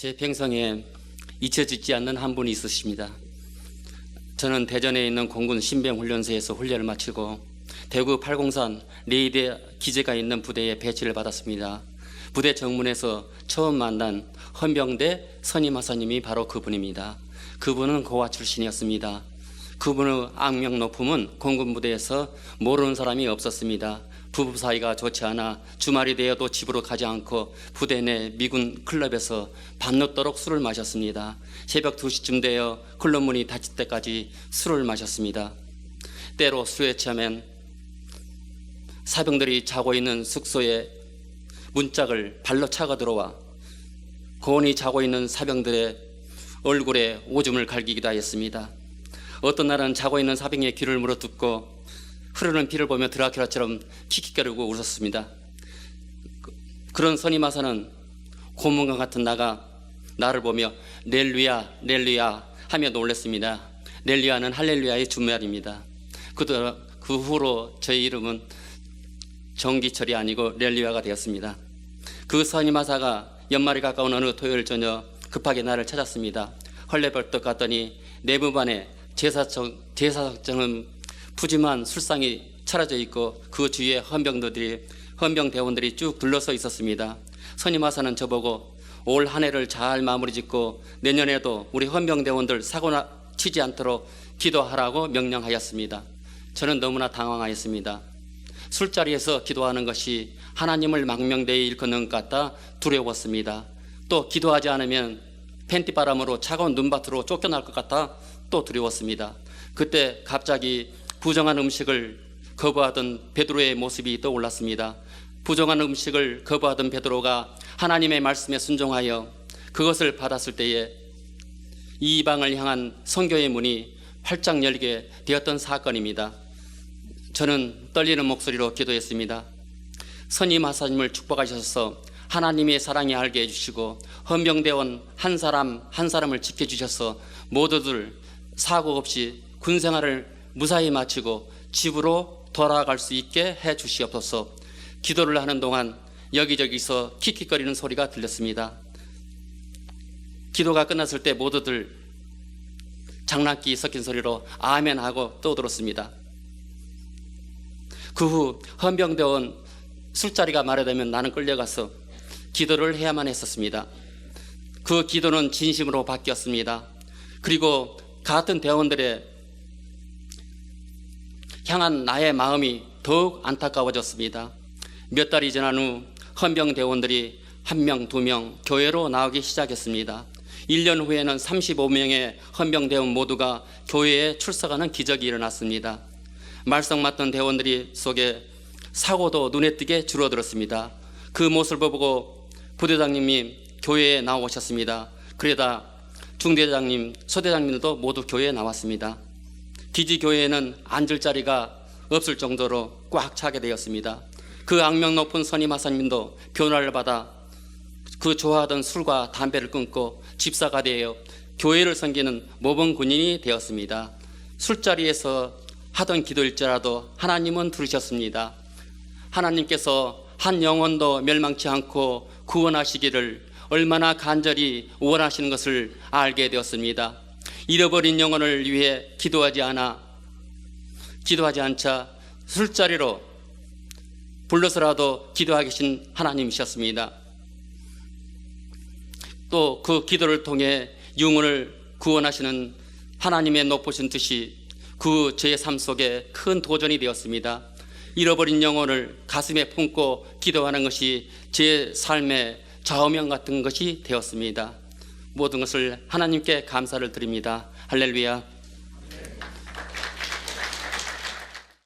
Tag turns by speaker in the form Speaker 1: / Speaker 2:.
Speaker 1: 제 평생에 잊혀지지 않는 한 분이 있으십니다. 저는 대전에 있는 공군 신병훈련소에서 훈련을 마치고 대구 팔공산 레이드 기지가 있는 부대에 배치를 받았습니다. 부대 정문에서 처음 만난 헌병대 선임 하사님이 바로 그분입니다. 그분은 고아 출신이었습니다. 그분의 악명 높음은 공군 부대에서 모르는 사람이 없었습니다. 부부 사이가 좋지 않아 주말이 되어도 집으로 가지 않고 부대 내 미군 클럽에서 밤늦도록 술을 마셨습니다. 새벽 2시쯤 되어 클럽 문이 닫힐 때까지 술을 마셨습니다. 때로 술에 취하면 사병들이 자고 있는 숙소에 문짝을 발로 차가 들어와 고온히 자고 있는 사병들의 얼굴에 오줌을 갈기기도 하였습니다. 어떤 날은 자고 있는 사병의 귀를 물어뜯고 흐르는 피를 보며 드라큘라처럼 킥킥거리고 웃었습니다. 그- 그런 선임하사는 고문과 같은 나가 나를 보며 렐루야 렐루야 하며 놀랐습니다. 렐루야는 할렐루야의 준말입니다. 그, 그 후로 저의 이름은 정기철이 아니고 렐루야가 되었습니다. 그 선임하사가 연말이 가까운 어느 토요일 저녁 급하게 나를 찾았습니다. 헐레벌떡 갔더니 내부반에 제사청, 제사장은 푸짐한 술상이 차려져 있고 그 주위에 헌병들이 헌병 대원들이 쭉 둘러서 있었습니다. 선임하사는 저보고 올 한 해를 잘 마무리 짓고 내년에도 우리 헌병 대원들 사고나 치지 않도록 기도하라고 명령하였습니다. 저는 너무나 당황하였습니다. 술자리에서 기도하는 것이 하나님을 망명되이 일컫는 것 같다 두려웠습니다. 또 기도하지 않으면 팬티 바람으로 차가운 눈밭으로 쫓겨날 것 같아 또 두려웠습니다. 그때 갑자기 부정한 음식을 거부하던 베드로의 모습이 떠올랐습니다. 부정한 음식을 거부하던 베드로가 하나님의 말씀에 순종하여 그것을 받았을 때에 이방을 향한 선교의 문이 활짝 열게 되었던 사건입니다. 저는 떨리는 목소리로 기도했습니다. 선임 하사님을 축복하셔서 하나님의 사랑이 알게 해주시고 헌병대원 한 사람 한 사람을 지켜주셔서 모두들 사고 없이 군 생활을 무사히 마치고 집으로 돌아갈 수 있게 해 주시옵소서. 기도를 하는 동안 여기저기서 킥킥거리는 소리가 들렸습니다. 기도가 끝났을 때 모두들 장난기 섞인 소리로 아멘 하고 떠들었습니다. 그 후 헌병대원 술자리가 마련되면 나는 끌려가서 기도를 해야만 했었습니다. 그 기도는 진심으로 바뀌었습니다. 그리고 같은 대원들의 향한 나의 마음이 더욱 안타까워졌습니다. 몇 달이 지난 후 헌병 대원들이 한 명, 두 명 교회로 나오기 시작했습니다. 1년 후에는 35명의 헌병 대원 모두가 교회에 출석하는 기적이 일어났습니다. 말썽 맞던 대원들이 속에 사고도 눈에 띄게 줄어들었습니다. 그 모습을 보고 부대장님이 교회에 나오셨습니다. 그러다 중대장님, 소대장님도 모두 교회에 나왔습니다. 기지 교회에는 앉을 자리가 없을 정도로 꽉 차게 되었습니다. 그 악명 높은 선임 하사님도 변화를 받아 그 좋아하던 술과 담배를 끊고 집사가 되어 교회를 섬기는 모범 군인이 되었습니다. 술자리에서 하던 기도일지라도 하나님은 들으셨습니다. 하나님께서 한 영혼도 멸망치 않고 구원하시기를 얼마나 간절히 원하시는 것을 알게 되었습니다. 잃어버린 영혼을 위해 기도하지 않아 기도하지 않자 술자리로 불러서라도 기도하게 계신 하나님이셨습니다. 또 그 기도를 통해 영혼을 구원하시는 하나님의 높으신 뜻이 그 제 삶 속에 큰 도전이 되었습니다. 잃어버린 영혼을 가슴에 품고 기도하는 것이 제 삶의 좌우명 같은 것이 되었습니다. 모든 것을 하나님께 감사를 드립니다. 할렐루야.